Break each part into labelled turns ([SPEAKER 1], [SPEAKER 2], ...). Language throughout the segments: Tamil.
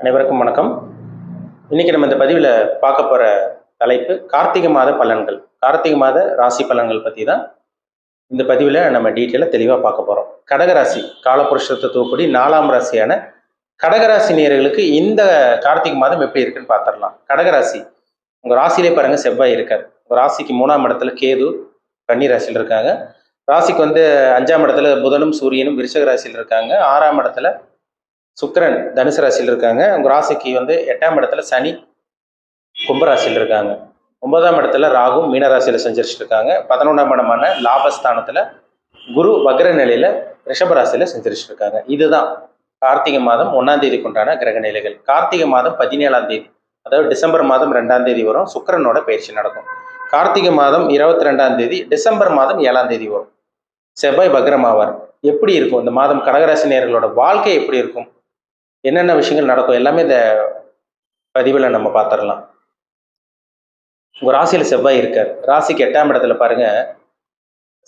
[SPEAKER 1] அனைவருக்கும் வணக்கம். இன்னைக்கு நம்ம இந்த பதிவில் பார்க்க போகிற தலைப்பு கார்த்திகை மாத பலன்கள். கார்த்திகை மாத ராசி பலன்கள் பற்றி தான் இந்த பதிவில் நம்ம டீட்டெயிலாக தெளிவாக பார்க்க போகிறோம் கடகராசி காலபுருஷ தத்துவப்படி நாலாம் ராசியான கடகராசி நேர்களுக்கு இந்த கார்த்திகை மாதம் எப்படி இருக்குன்னு பார்த்துடலாம். கடகராசி உங்கள் ராசியிலே பாருங்கள் செவ்வாய் இருக்கார். உங்கள் ராசிக்கு மூணாம் இடத்துல கேது கன்னி ராசியில் இருக்காங்க. ராசிக்கு வந்து அஞ்சாம் இடத்துல புதனும் சூரியனும் விருஷக ராசியில் இருக்காங்க. ஆறாம் இடத்துல சுக்கரன் தனுசு ராசியில் இருக்காங்க. அவங்க ராசிக்கு வந்து எட்டாம் இடத்துல சனி கும்பராசியில் இருக்காங்க. ஒன்பதாம் இடத்துல ராகு மீனராசியில் ராசியில் இருக்காங்க. பதினொன்றாம் இடமான லாபஸ்தானத்தில் குரு வக்ர நிலையில் ரிஷபராசியில் ராசியில இருக்காங்க. இதுதான் கார்த்திகை மாதம் ஒன்றாம் தேதிக்கு உண்டான கிரக நிலைகள். கார்த்திகை மாதம் பதினேழாம் தேதி அதாவது டிசம்பர் மாதம் ரெண்டாம் தேதி வரும். சுக்கரனோட பயிற்சி நடக்கும். கார்த்திகை மாதம் இருபத்தி ரெண்டாம் தேதி டிசம்பர் மாதம் ஏழாம் தேதி வரும். செவ்வாய் வக்ரமாவார். எப்படி இருக்கும்? இந்த மாதம் கடகராசி நேர்களோட வாழ்க்கை எப்படி இருக்கும்? என்னென்ன விஷயங்கள் நடக்கும் எல்லாமே இந்த பதிவில் நம்ம பார்த்துடலாம் உங்கள் ராசியில் செவ்வாய் இருக்கார். ராசிக்கு எட்டாம் இடத்துல பாருங்க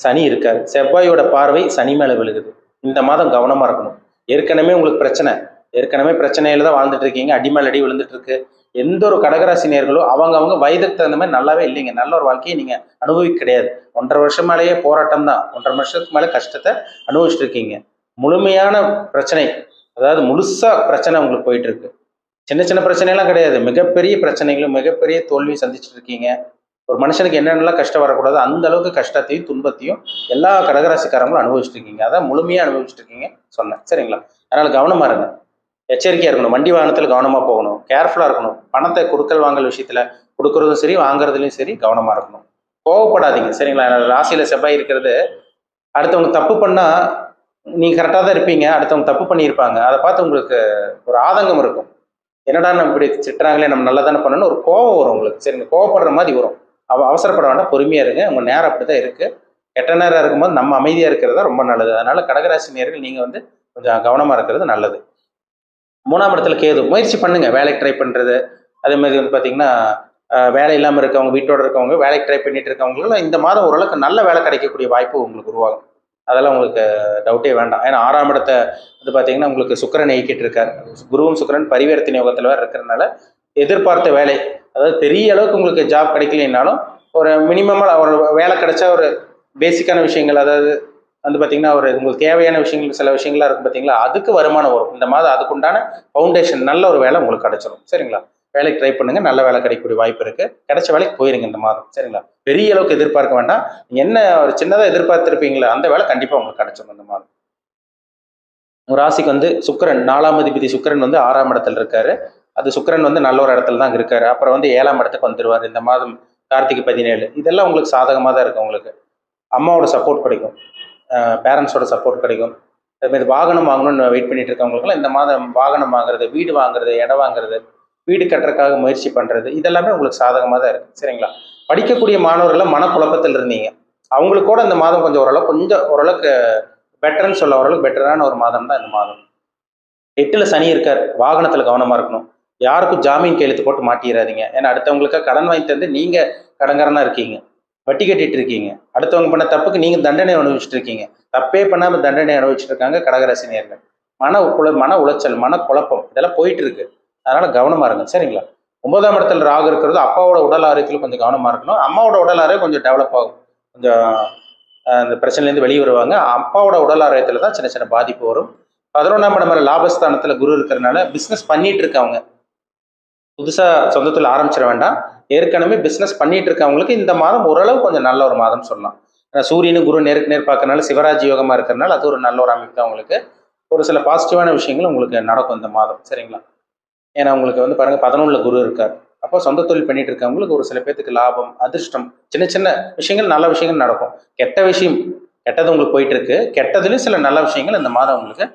[SPEAKER 1] சனி இருக்கார். செவ்வாயோட பார்வை சனி மேலே விழுகுது. இந்த மாதம் கவனமாக இருக்கணும். ஏற்கனவே உங்களுக்கு பிரச்சனை. ஏற்கனவே பிரச்சனையில தான் வாழ்ந்துட்டு இருக்கீங்க. அடி மேல் அடி விழுந்துட்டு இருக்கு. எந்த ஒரு கடகராசி நேர்களோ அவங்க அவங்க வயதுக்கு தகுந்த மாதிரி நல்லாவே இல்லைங்க. நல்ல ஒரு வாழ்க்கையை நீங்க அனுபவிக்க கிடையாது. ஒன்றரை வருஷம் மேலேயே போராட்டம் தான் ஒன்றரை வருஷத்துக்கு மேலே கஷ்டத்தை அனுபவிச்சுட்டு இருக்கீங்க. முழுமையான பிரச்சனை. அதாவது முழுசாக பிரச்சனை உங்களுக்கு போயிட்டு இருக்கு சின்ன சின்ன பிரச்சனைலாம் கிடையாது. மிகப்பெரிய பிரச்சனைகளும் மிகப்பெரிய தோல்வியும் சந்திச்சுட்டு இருக்கீங்க. ஒரு மனுஷனுக்கு என்னென்னலாம் கஷ்டம் வரக்கூடாது அந்த அளவுக்கு கஷ்டத்தையும் துன்பத்தையும் எல்லா கடகராசிக்காரங்களும் அனுபவிச்சுட்டு இருக்கீங்க. அதான் முழுமையாக அனுபவிச்சுட்டு இருக்கீங்க சொன்னேன். சரிங்களா? அதனால் கவனமாக இருங்க. எச்சரிக்கையாக இருக்கணும். வண்டி வாகனத்தில் கவனமாக போகணும். கேர்ஃபுல்லாக இருக்கணும். பணத்தை கொடுக்கல் வாங்கல் விஷயத்தில் கொடுக்குறதும் சரி வாங்குறதுலையும் சரி கவனமாக இருக்கணும். கோவப்படாதீங்க. சரிங்களா? ராசியில் செவ்வாய் இருக்கிறது. அடுத்தவங்க தப்பு பண்ணால் நீங்கள் கரெக்டாக தான் இருப்பீங்க. அடுத்தவங்க தப்பு பண்ணியிருப்பாங்க. அதை பார்த்து உங்களுக்கு ஒரு ஆதங்கம் இருக்கும். என்னடா நம்ம இப்படி திட்டுறாங்களே நம்ம நல்லா தானே பண்ணணும் ஒரு கோவம் வரும் உங்களுக்கு. சரி கோவப்படுற மாதிரி வரும். அவ அவசரப்பட வேண்டாம். பொறுமையாக இருங்க. உங்கள் நேரம் அப்படி தான் இருக்குது கெட்ட நேரம் இருக்கும்போது நம்ம அமைதியாக இருக்கிறது தான் ரொம்ப நல்லது. அதனால் கடகராசி நேர்கள் நீங்கள் வந்து கொஞ்சம் கவனமாக இருக்கிறது நல்லது. மூணாம் இடத்துல கேது. முயற்சி பண்ணுங்கள் வேலைக்கு ட்ரை பண்ணுறது அதே மாதிரி வந்து பார்த்தீங்கன்னா வேலை இல்லாமல் இருக்கவங்க வீட்டோட இருக்கவங்க வேலைக்கு ட்ரை பண்ணிட்டு இருக்கவங்களும் இந்த மாதம் ஓரளவுக்கு நல்ல வேலை கிடைக்கக்கூடிய வாய்ப்பு உங்களுக்கு உருவாகும். அதெல்லாம் உங்களுக்கு டவுட்டே வேண்டாம். ஏன்னா ஆறாம் இடத்தை வந்து பார்த்தீங்கன்னா உங்களுக்கு சுக்கரன் இயக்கிட்டு இருக்கார். குருவும் சுக்கரன் பரிவர்த்தனை யோகத்தில் வேறு இருக்கிறனால எதிர்பார்த்த வேலை. அதாவது பெரிய அளவுக்கு உங்களுக்கு ஜாப் கிடைக்கலைன்னாலும் ஒரு மினிமமாக ஒரு வேலை கிடைச்சா ஒரு பேசிக்கான விஷயங்கள் அதாவது வந்து பார்த்தீங்கன்னா ஒரு உங்களுக்கு தேவையான விஷயங்கள் சில விஷயங்களாக இருக்கும் பார்த்தீங்களா அதுக்கு வருமானம் வரும். இந்த மாதம் அதுக்குண்டான ஃபவுண்டேஷன் நல்ல ஒரு வேலை உங்களுக்கு கிடச்சிரும். சரிங்களா? வேலைக்கு ட்ரை பண்ணுங்க. நல்ல வேலை கிடைக்கக்கூடிய வாய்ப்பு இருக்கு. கிடைச்ச வேலைக்கு போயிருங்க இந்த மாதம். சரிங்களா? பெரிய அளவுக்கு எதிர்பார்க்க வேண்டாம். என்ன ஒரு சின்னதாக எதிர்பார்த்துருப்பீங்களா அந்த வேலை கண்டிப்பாக உங்களுக்கு கிடைச்சிடும் இந்த மாதம். உங்க ராசிக்கு வந்து சுக்கிரன் நாலாம் அதிபதி சுக்கரன் வந்து ஆறாம் இடத்துல இருக்காரு. அது சுக்கிரன் வந்து நல்ல ஒரு இடத்துல தான் இருக்காரு. அப்புறம் வந்து ஏழாம் இடத்துக்கு வந்துருவார் இந்த மாதம் கார்த்திகை பதினேழு. இதெல்லாம் உங்களுக்கு சாதகமாக தான் இருக்கும் உங்களுக்கு. அம்மாவோட சப்போர்ட் கிடைக்கும். பேரண்ட்ஸோட சப்போர்ட் கிடைக்கும். அதுமாதிரி வாகனம் வாங்கணும்னு வெயிட் பண்ணிட்டு இருக்கவங்களுக்குலாம் இந்த மாதம் வாகனம் வாங்குறது வீடு வாங்குறது இடம் வாங்குறது வீடு கட்டுறதுக்காக முயற்சி பண்ணுறது இதெல்லாமே உங்களுக்கு சாதகமாக தான் இருக்குது சரிங்களா? படிக்கக்கூடிய மாணவர்கள் மனக்குழப்பத்தில் இருந்தீங்க. அவங்களுக்கு கூட இந்த மாதம் கொஞ்சம் ஓரளவு கொஞ்சம் ஓரளவுக்கு பெட்டர்னு சொல்ல ஓரளவுக்கு பெட்டரான ஒரு மாதம் தான் இந்த மாதம். எட்டில் சனி இருக்கார். வாகனத்தில் கவனமாக இருக்கணும். யாருக்கும் ஜாமீன் கையெழுத்து போட்டு மாட்டிடாதீங்க ஏன்னா அடுத்தவங்களுக்கு கடன் வாங்கி தந்து நீங்கள் கடன்காரனா இருக்கீங்க. வட்டி கட்டிட்டு இருக்கீங்க. அடுத்தவங்க பண்ண தப்புக்கு நீங்க தண்டனை அனுபவிச்சுட்டு இருக்கீங்க. தப்பே பண்ணாம தண்டனை அனுபவிச்சுட்டு இருக்காங்க கடகராசி நேர்கள். மன குழ மன உளைச்சல் மன குழப்பம் இதெல்லாம் போயிட்டு இருக்கு. அதனால கவனமா இருங்க. சரிங்களா? ஒன்பதாம் இடத்துல ராகு இருக்கிறது அப்பாவோட உடல் ஆரோக்கியத்தில் கொஞ்சம் கவனமா இருக்கணும். அம்மாவோட உடல் ஆரோக்கியம் கொஞ்சம் டெவலப் ஆகும். கொஞ்சம் அந்த பிரச்சனைலேருந்து வெளியே வருவாங்க. அப்பாவோட உடல் ஆரோக்கியத்தில் தான் சின்ன சின்ன பாதிப்பு வரும். பதினொன்றாம் இடம் வரை லாபஸ்தானத்தில் குரு இருக்கிறனால பிஸ்னஸ் பண்ணிட்டு இருக்கவங்க. புதுசாக சொந்தத்தில் ஆரம்பிச்சிட வேண்டாம். ஏற்கனவே பிஸ்னஸ் பண்ணிட்டு இருக்கவங்களுக்கு இந்த மாதம் ஓரளவு கொஞ்சம் நல்ல ஒரு மாதம் சொல்லலாம். ஏன்னா சூரியனும் குரு நேருக்கு நேர் பார்க்கறனால சிவராஜ் யோகமாக இருக்கிறனால அது ஒரு நல்ல ஒரு அமைப்பு தான் உங்களுக்கு. ஒரு சில பாசிட்டிவான விஷயங்கள் உங்களுக்கு நடக்கும் இந்த மாதம். சரிங்களா? ஏன்னா உங்களுக்கு வந்து பாருங்க பதினொன்றுல குரு இருக்கார். அப்போ சொந்த தொழில் பண்ணிட்டு இருக்கவங்களுக்கு ஒரு சில பேத்துக்கு லாபம் அதிர்ஷ்டம் சின்ன சின்ன விஷயங்கள் நல்ல விஷயங்கள் நடக்கும். கெட்ட விஷயம் கெட்டது உங்களுக்கு போயிட்டு இருக்கு. கெட்டதுலயும் சில நல்ல விஷயங்கள் இந்த மாதம் உங்களுக்கு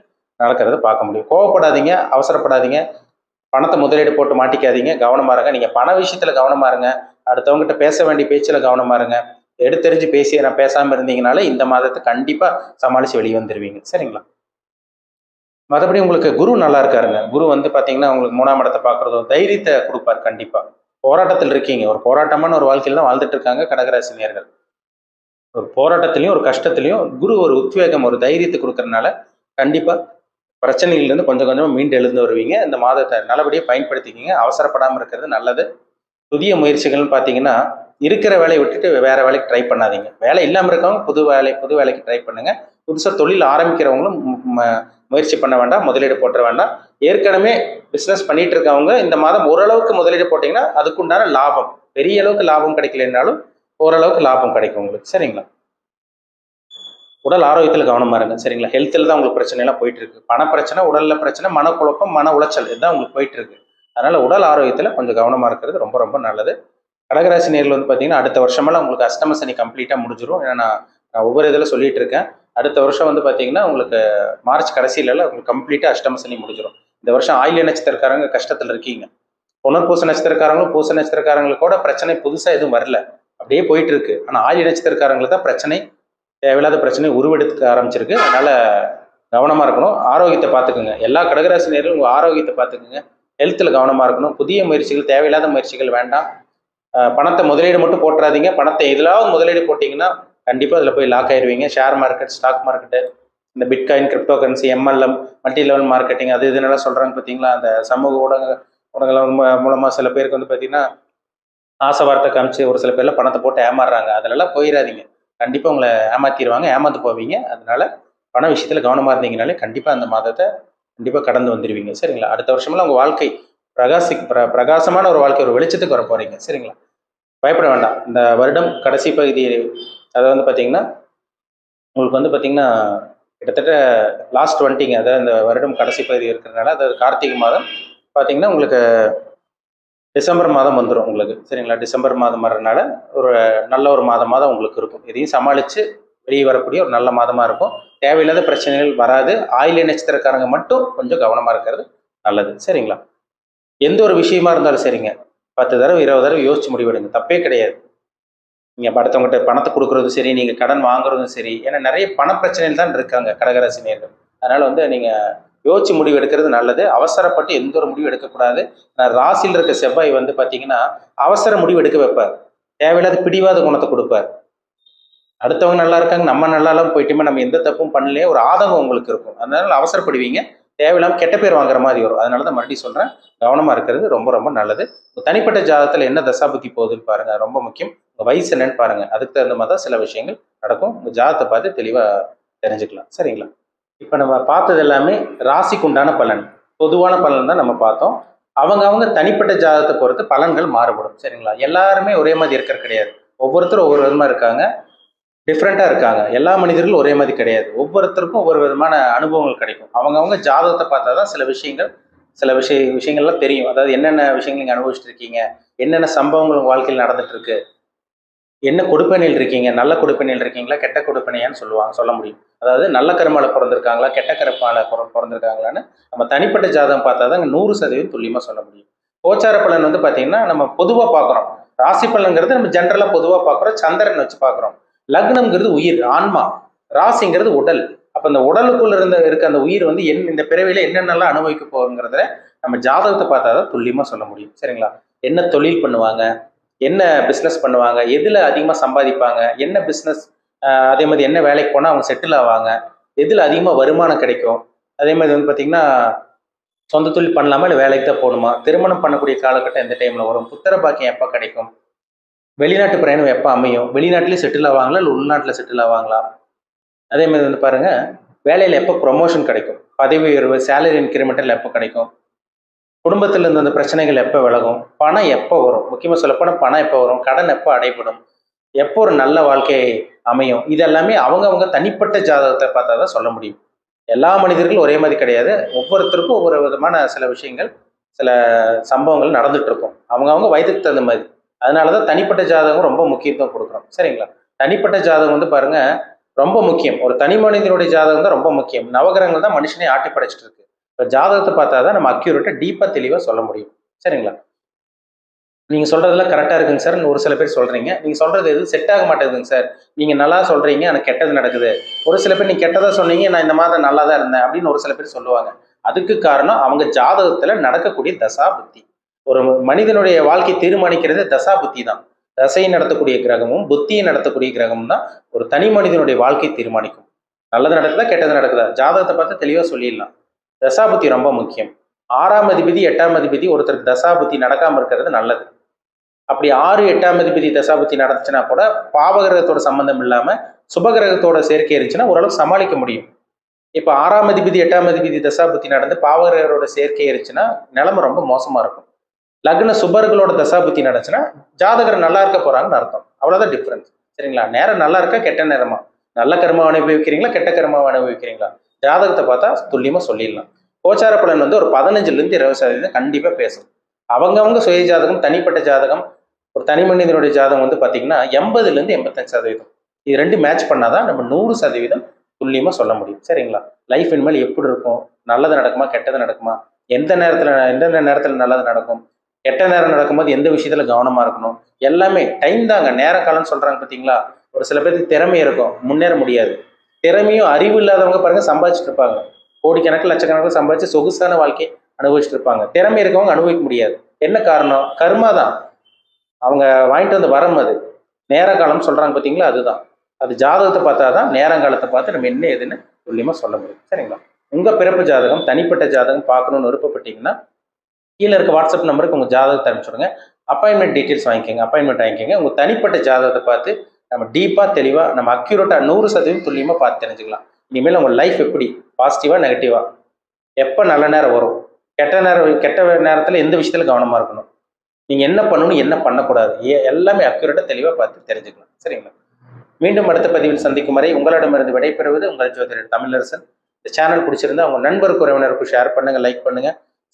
[SPEAKER 1] நடக்கிறத பார்க்க முடியும். கோவப்படாதீங்க அவசரப்படாதீங்க. பணத்தை முதலீடு போட்டு மாட்டிக்காதீங்க. கவனமா இருங்க. நீங்க பண விஷயத்துல கவனமா இருங்க. அடுத்தவங்ககிட்ட பேச வேண்டிய பேச்சுல கவனமா இருங்க. எடுத்தெறிஞ்சு பேசி நான் பேசாம இருந்தீங்கனாலே இந்த மாதத்தை கண்டிப்பா சமாளிச்சு வெளியே வந்துருவீங்க. சரிங்களா? மற்றபடி உங்களுக்கு குரு நல்லா இருக்காருங்க. குரு வந்து பார்த்தீங்கன்னா உங்களுக்கு மூணாம் இடத்தை பார்க்குறதோ தைரியத்தை கொடுப்பார் கண்டிப்பாக போராட்டத்தில் இருக்கீங்க. ஒரு போராட்டமான ஒரு வாழ்க்கையில் தான் வாழ்ந்துட்டு இருக்காங்க கடகராசினியர்கள். ஒரு போராட்டத்திலையும் ஒரு கஷ்டத்துலையும் குரு ஒரு உத்வேகம் ஒரு தைரியத்தை கொடுக்கறதுனால கண்டிப்பாக பிரச்சனையிலிருந்து கொஞ்சம் கொஞ்சமாக மீண்டு எழுந்து வருவீங்க. இந்த மாதத்தை நல்லபடியாக பயன்படுத்திக்கிங்க. அவசரப்படாமல் இருக்கிறது நல்லது. புதிய முயற்சிகள்னு பார்த்தீங்கன்னா இருக்கிற வேலையை விட்டுட்டு வேற வேலைக்கு ட்ரை பண்ணாதீங்க. வேலை இல்லாமல் இருக்கவங்க புது வேலை புது வேலைக்கு ட்ரை பண்ணுங்க. புதுசாக தொழில் ஆரம்பிக்கிறவங்களும் முயற்சி பண்ண வேண்டாம் முதலீடு போட்டுற வேண்டாம். ஏற்கனவே பிஸ்னஸ் பண்ணிட்டு இருக்கவங்க இந்த மாதம் ஓரளவுக்கு முதலீடு போட்டிங்கன்னா அதுக்குண்டான லாபம். பெரிய அளவுக்கு லாபம் கிடைக்கலனாலும் ஓரளவுக்கு லாபம் கிடைக்கும் உங்களுக்கு. சரிங்களா? உடல் ஆரோக்கியத்தில் கவனமாக இருங்க. சரிங்களா? ஹெல்த்தில் தான் உங்களுக்கு பிரச்சனைலாம் போயிட்டு இருக்கு. பண பிரச்சனை உடலில் பிரச்சனை மனக்குழப்பம் மன உளைச்சல் இதுதான் உங்களுக்கு போயிட்டு இருக்கு. அதனால உடல் ஆரோக்கியத்தில் கொஞ்சம் கவனமாக இருக்கிறது ரொம்ப ரொம்ப நல்லது. கடகராசி நேரில் வந்து பார்த்தீங்கன்னா அடுத்த வருஷமெல்லாம் உங்களுக்கு அஷ்டம சனி கம்ப்ளீட்டாக முடிஞ்சிடும் ஏன்னா நான் நான் ஒவ்வொரு இதில் சொல்லிட்டு இருக்கேன். அடுத்த வருஷம் வந்து பார்த்தீங்கன்னா உங்களுக்கு மார்ச் கடைசியிலலாம் உங்களுக்கு கம்ப்ளீட்டாக அஷ்டம சனி முடிஞ்சிடும் இந்த வருஷம் ஆயில நட்சத்திரக்காரங்க கஷ்டத்தில் இருக்கீங்க. புனர்பூச நட்சத்திரக்காரங்களும் பூச நட்சத்திரக்காரங்களுக்கு கூட பிரச்சனை புதுசாக எதுவும் வரல. அப்படியே போயிட்டு இருக்கு. ஆனால் ஆயில்ய நட்சத்திரக்காரங்களுக்கு தான் பிரச்சனை தேவையில்லாத பிரச்சனை உருவெடுக்க ஆரம்பிச்சிருக்கு. அதனால கவனமாக இருக்கணும். ஆரோக்கியத்தை பார்த்துக்குங்க எல்லா கடகராசி நேரிலும் உங்கள் ஆரோக்கியத்தை பார்த்துக்குங்க ஹெல்த்தில் கவனமாக இருக்கணும். புதிய முயற்சிகள் தேவையில்லாத முயற்சிகள் வேண்டாம். பணத்தை முதலீடு மட்டும் போட்டுறாதீங்க. பணத்தை எதிலாவது முதலீடு போட்டிங்கன்னா கண்டிப்பாக அதில் போய் லாக் ஆயிருவீங்க. ஷேர் மார்க்கெட் ஸ்டாக் மார்க்கெட்டு இந்த bitcoin crypto currency MLM multi level marketing அது இதுனெல்லாம் சொல்கிறாங்க பார்த்தீங்களா அந்த சமூக ஊடக ஊடகங்கள் மூலமாக சில பேருக்கு வந்து பார்த்தீங்கன்னா ஆசை வார்த்தை காமிச்சு ஒரு சில பேர்லாம் பணத்தை போட்டு ஏமாறுறாங்க. அதிலெல்லாம் போயிடாதீங்க கண்டிப்பாக உங்களை ஏமாத்திடுவாங்க ஏமாந்து போவீங்க. அதனால பண விஷயத்தில் கவனமாக இருந்தீங்கனாலே கண்டிப்பாக அந்த மாதத்தை கண்டிப்பாக கடந்து வந்துடுவீங்க சரிங்களா? அடுத்த வருஷமெல்லாம் உங்கள் வாழ்க்கை பிரகாசி பிர பிரகாசமான ஒரு வாழ்க்கை ஒரு வெளிச்சத்துக்கு வர போறீங்க. சரிங்களா? பயப்பட வேண்டாம். இந்த வருடம் கடைசி பகுதி அதை வந்து பார்த்தீங்கன்னா உங்களுக்கு வந்து பார்த்தீங்கன்னா கிட்டத்தட்ட லாஸ்ட் டுவெண்ட்டிங்க அதாவது இந்த வருடம் கடைசி பகுதி இருக்கிறதுனால அதாவது கார்த்திகை மாதம் பார்த்தீங்கன்னா உங்களுக்கு டிசம்பர் மாதம் வந்துடும் உங்களுக்கு. சரிங்களா? டிசம்பர் மாதம் வர்றதுனால ஒரு நல்ல ஒரு மாதமாக தான் உங்களுக்கு இருக்கும். இதையும் சமாளித்து வெளியே வரக்கூடிய ஒரு நல்ல மாதமாக இருக்கும். தேவையில்லாத பிரச்சனைகள் வராது. ஆயிலிய நட்சத்திரக்காரங்க மட்டும் கொஞ்சம் கவனமாக இருக்கிறது நல்லது. சரிங்களா? எந்த ஒரு விஷயமா இருந்தாலும் சரிங்க. பத்து தடவை இருபது தடவை யோசிச்சு முடிவெடுங்க. தப்பே கிடையாது. நீங்கள் படத்தவங்ககிட்ட பணத்தை கொடுக்குறதும் சரி நீங்கள் கடன் வாங்குறதும் சரி ஏன்னா நிறைய பண பிரச்சனைகள் தான் இருக்காங்க கடகராசி நேர்கள் வந்து நீங்கள் யோசிச்சு முடிவு எடுக்கிறது நல்லது. அவசரப்பட்டு எந்த ஒரு முடிவு எடுக்கக்கூடாது. நான் ராசியில் இருக்க செவ்வாய் வந்து பார்த்தீங்கன்னா அவசர முடிவு எடுக்க வைப்பார். தேவையில்லாத பிடிவாத குணத்தை கொடுப்பார். அடுத்தவங்க நல்லா இருக்காங்க நம்ம நல்லாலாம் போயிட்டுமே நம்ம எந்த தப்பும் பண்ணலையே ஒரு ஆதங்கம் உங்களுக்கு இருக்கும். அதனால அவசரப்படுவீங்க. தேவையில்லாமல் கெட்ட பேர் வாங்குற மாதிரி வரும். அதனால தான் மறுபடியும் சொல்கிறேன் கவனமாக இருக்கிறது ரொம்ப ரொம்ப நல்லது. தனிப்பட்ட ஜாதகத்தில் என்ன தசாபுத்தி போகுதுன்னு பாருங்கள் ரொம்ப முக்கியம். வயசு என்னன்னு பாருங்கள் அதுக்கு தகுந்த மாதிரி தான் சில விஷயங்கள் நடக்கும். உங்கள் ஜாதத்தை பார்த்து தெளிவாக தெரிஞ்சுக்கலாம். சரிங்களா? இப்போ நம்ம பார்த்தது எல்லாமே ராசிக்கு உண்டான பலன். பொதுவான பலன் தான் நம்ம பார்த்தோம். அவங்க அவங்க தனிப்பட்ட ஜாதகத்தை பொறுத்து பலன்கள் மாறுபடும். சரிங்களா? எல்லாருமே ஒரே மாதிரி இருக்கிற கிடையாது. ஒவ்வொருத்தரும் ஒவ்வொரு விதமாக இருக்காங்க. டிஃப்ரெண்ட்டாக இருக்காங்க. எல்லா மனிதர்களும் ஒரே மாதிரி கிடையாது. ஒவ்வொருத்தருக்கும் ஒவ்வொரு விதமான அனுபவங்கள் கிடைக்கும். அவங்கவுங்க ஜாதகத்தை பார்த்தா தான் சில விஷயங்கள் சில விஷய விஷயங்கள்லாம் தெரியும். அதாவது என்னென்ன விஷயங்கள் நீங்கள் அனுபவிச்சுட்டு இருக்கீங்க? என்னென்ன சம்பவங்கள் உங்கள் வாழ்க்கையில் நடந்துட்டு இருக்கு என்ன கொடுப்பனையில் இருக்கீங்க? நல்ல கொடுப்பனையில் இருக்கீங்களா? கெட்ட கொடுப்பனையான்னு சொல்லுவாங்க சொல்ல முடியும். அதாவது நல்ல கருமால பிறந்திருக்காங்களா? கெட்ட கருப்பால பிறந்திருக்காங்களான்னு நம்ம தனிப்பட்ட ஜாதகம் பார்த்தா தான் நூறு சதவீதம் துல்லியமாக சொல்ல முடியும். கோச்சார பலன் வந்து பார்த்தீங்கன்னா நம்ம பொதுவாக பார்க்குறோம் ராசி பலன்கிறது நம்ம ஜென்ரலாக பொதுவாக பார்க்குறோம் சந்திரன் வச்சு பார்க்குறோம் லக்னம்ங்கிறது உயிர் ஆன்மா. ராசிங்கிறது உடல். அப்ப இந்த உடலுக்குள்ள இருந்த இருக்க அந்த உயிர் வந்து என் இந்த பிறவியில என்னென்னலாம் அனுபவிக்க போகுங்கிறத நம்ம ஜாதகத்தை பார்த்தா தான் துல்லியமா சொல்ல முடியும். சரிங்களா? என்ன தொழில் பண்ணுவாங்க? என்ன பிஸ்னஸ் பண்ணுவாங்க? எதுல அதிகமா சம்பாதிப்பாங்க? என்ன பிஸ்னஸ் அதே மாதிரி என்ன வேலைக்கு போனா அவங்க செட்டில் ஆவாங்க? எதுல அதிகமா வருமானம் கிடைக்கும்? அதே மாதிரி வந்து பாத்தீங்கன்னா சொந்த தொழில் பண்ணலாமா? இல்லை வேலைக்கு தான் போகணுமா? திருமணம் பண்ணக்கூடிய காலகட்டம் எந்த டைம்ல வரும்? புத்திர பாக்கியம் எப்போ கிடைக்கும்? வெளிநாட்டு பிரயாணம் எப்போ அமையும்? வெளிநாட்டிலே செட்டில் ஆவாங்களா? இல்லை உள்நாட்டில் செட்டில் ஆவாங்களா? அதே மாதிரி வந்து பாருங்கள் வேலையில் எப்போ ப்ரொமோஷன் கிடைக்கும்? பதவி உயர்வு சேலரி இன்க்ரிமெண்டல் எப்போ கிடைக்கும்? குடும்பத்தில் இருந்து அந்த பிரச்சனைகள் எப்போ விலகும்? பணம் எப்போ வரும்? முக்கியமாக சொல்லப்போனால் பணம் எப்போ வரும்? கடன் எப்போ அடைபடும்? எப்போ ஒரு நல்ல வாழ்க்கை அமையும்? இதெல்லாமே அவங்கவுங்க தனிப்பட்ட ஜாதகத்தை பார்த்தா தான் சொல்ல முடியும். எல்லா மனிதர்களும் ஒரே மாதிரி கிடையாது. ஒவ்வொருத்தருக்கும் ஒவ்வொரு விதமான சில விஷயங்கள் சில சம்பவங்கள் நடந்துட்டு இருக்கும். அவங்கவங்க வயதுக்கு தகுந்த மாதிரி. அதனால தான் தனிப்பட்ட ஜாதகம் ரொம்ப முக்கியத்துவம் கொடுக்குறோம் சரிங்களா? தனிப்பட்ட ஜாதகம் வந்து பாருங்க ரொம்ப முக்கியம். ஒரு தனி மனிதனுடைய ஜாதகம் தான் ரொம்ப முக்கியம். நவகிரகங்கள் தான் மனுஷனே ஆட்டி படைச்சிட்டு இருக்கு. இப்போ ஜாதகத்தை பார்த்தா தான் நம்ம அக்யூரேட்டாக டீப்பாக தெளிவாக சொல்ல முடியும். சரிங்களா? நீங்கள் சொல்கிறதெல்லாம் கரெக்டாக இருக்குங்க சார். ஒரு சில பேர் சொல்கிறீங்க நீங்கள் சொல்கிறது எதுவும் செட் ஆக மாட்டேங்குதுங்க சார். நீங்கள் நல்லா சொல்கிறீங்க எனக்கு கெட்டது நடக்குது. ஒரு சில பேர் நீங்கள் கெட்டதாக சொன்னீங்க நான் இந்த மாதம் நல்லா தான் இருந்தேன் அப்படின்னு ஒரு சில பேர் சொல்லுவாங்க. அதுக்கு காரணம் அவங்க ஜாதகத்தில் நடக்கக்கூடிய தசா புத்தி ஒரு மனிதனுடைய வாழ்க்கை தீர்மானிக்கிறது தசா புத்தி தான். தசையை நடத்தக்கூடிய கிரகமும் புத்தியை நடத்தக்கூடிய கிரகமும் தான் ஒரு தனி மனிதனுடைய வாழ்க்கை தீர்மானிக்கும். நல்லது நடக்குதா கெட்டது நடக்குதா? ஜாதகத்தை பார்த்து தெளிவாக சொல்லிடலாம். தசாபுத்தி ரொம்ப முக்கியம். ஆறாம் அதிபதி எட்டாம் அதிபதி ஒருத்தருக்கு தசாபுத்தி நடக்காம இருக்கிறது நல்லது. அப்படி ஆறு எட்டாம் அதிபதி தசாபுத்தி நடந்துச்சுன்னா கூட பாவகிரகத்தோட சம்பந்தம் இல்லாம சுபகிரகத்தோட சேர்க்கை இருந்துச்சுன்னா ஓரளவுக்கு சமாளிக்க முடியும். இப்போ ஆறாம் அதிபதி எட்டாம் அதிபதி தசாபுத்தி நடந்து பாவகிரகரோட சேர்க்கை இருந்துச்சுன்னா நிலைமை ரொம்ப மோசமா இருக்கும். லக்ன சுபர்களோட தசாபுத்தி நடந்துச்சுன்னா ஜாதகர் நல்லா இருக்க போறாங்கன்னு அர்த்தம். அவ்வளவுதான் டிஃப்ரென்ஸ் சரிங்களா? நேரம் நல்லா இருக்கா கெட்ட நேரமா? நல்ல கர்மாவை அனுபவிக்கிறீங்களா கெட்ட கர்மாவை அனுபவிக்கிறீங்களா? ஜாதகத்தை பார்த்தா துல்லியமா சொல்லிடலாம். கோச்சார பலன் வந்து ஒரு பதினஞ்சுல இருந்து இருபது சதவீதம் கண்டிப்பா பேசும். அவங்கவுங்க சுய ஜாதகம் தனிப்பட்ட ஜாதகம் ஒரு தனி மனிதனுடைய ஜாதகம் வந்து பாத்தீங்கன்னா எண்பதுல இருந்து எண்பத்தஞ்சு சதவீதம். இது ரெண்டு மேட்ச் பண்ணாதான் நம்ம நூறு சதவீதம் துல்லியமா சொல்ல முடியும். சரிங்களா? லைஃப் இனிமேல் எப்படி இருக்கும்? நல்லது நடக்குமா கெட்டது நடக்குமா? எந்த நேரத்துல எந்தெந்த நேரத்துல நல்லது நடக்கும்? கெட்ட நேரம் நடக்கும்போது எந்த விஷயத்துல கவனமா இருக்கணும்? எல்லாமே டைம் தாங்க. நேர காலம்னு சொல்றாங்க பாத்தீங்களா? ஒரு சில பேருக்கு திறமை இருக்கும். முன்னேற முடியாது. திறமையும் அறிவு இல்லாதவங்க பாருங்க சம்பாதிச்சுட்டு இருப்பாங்க. கோடிக்கணக்கில் லட்சக்கணக்கில் சம்பாதிச்சு சொகுசான வாழ்க்கையை அனுபவிச்சுட்டு இருப்பாங்க. திறமை இருக்கவங்க அனுபவிக்க முடியாது. என்ன காரணம்? கர்மா தான். அவங்க வாங்கிட்டு வந்து வரம் அது. நேர காலம் சொல்றாங்க பாத்தீங்களா? அதுதான். அது ஜாதகத்தை பார்த்தா தான் நேரங்காலத்தை பார்த்து நம்ம என்ன ஏதுன்னு துல்லியமா சொல்ல முடியும். சரிங்களா? உங்க பிறப்பு ஜாதகம் தனிப்பட்ட ஜாதகம் பார்க்கணும்னு விருப்பப்பட்டீங்கன்னா கீழே இருக்க வாட்ஸ்அப் நம்பருக்கு உங்கள் ஜாதகத்தை அனுப்பிச்சுடுங்க அப்பாயின்மெண்ட் டீட்டெயில்ஸ் வாங்கிக்கோங்க அப்பாயின்மெண்ட் வாங்கிக்கோங்க. உங்கள் தனிப்பட்ட ஜாதகத்தை பார்த்து நம்ம டீப்பாக தெளிவாக நம்ம அக்யூரேட்டாக நூறு சதவீதம் துல்லியமாக பார்த்து தெரிஞ்சுக்கலாம். இனிமேல் உங்கள் லைஃப் எப்படி? பாசிட்டிவாக நெகட்டிவாக எப்போ நல்ல நேரம் வரும்? கெட்ட நேரம் கெட்ட நேரத்தில் எந்த விஷயத்தில் கவனமாக இருக்கணும்? நீங்கள் என்ன பண்ணணும் என்ன பண்ணக்கூடாது? ஏ- எல்லாமே அக்யூரேட்டாக தெளிவாக பார்த்து தெரிஞ்சுக்கலாம். சரிங்களா? மீண்டும் அடுத்த பதிவில் சந்திக்கும் வரை உங்களிடமிருந்து விடைபெறுவது உங்கள் ஜோதிடர் தமிழரசன். இந்த சேனல் பிடிச்சிருந்தா உங்கள் நண்பருக்கு உறவினருக்கு ஷேர் பண்ணுங்கள் லைக் பண்ணுங்கள்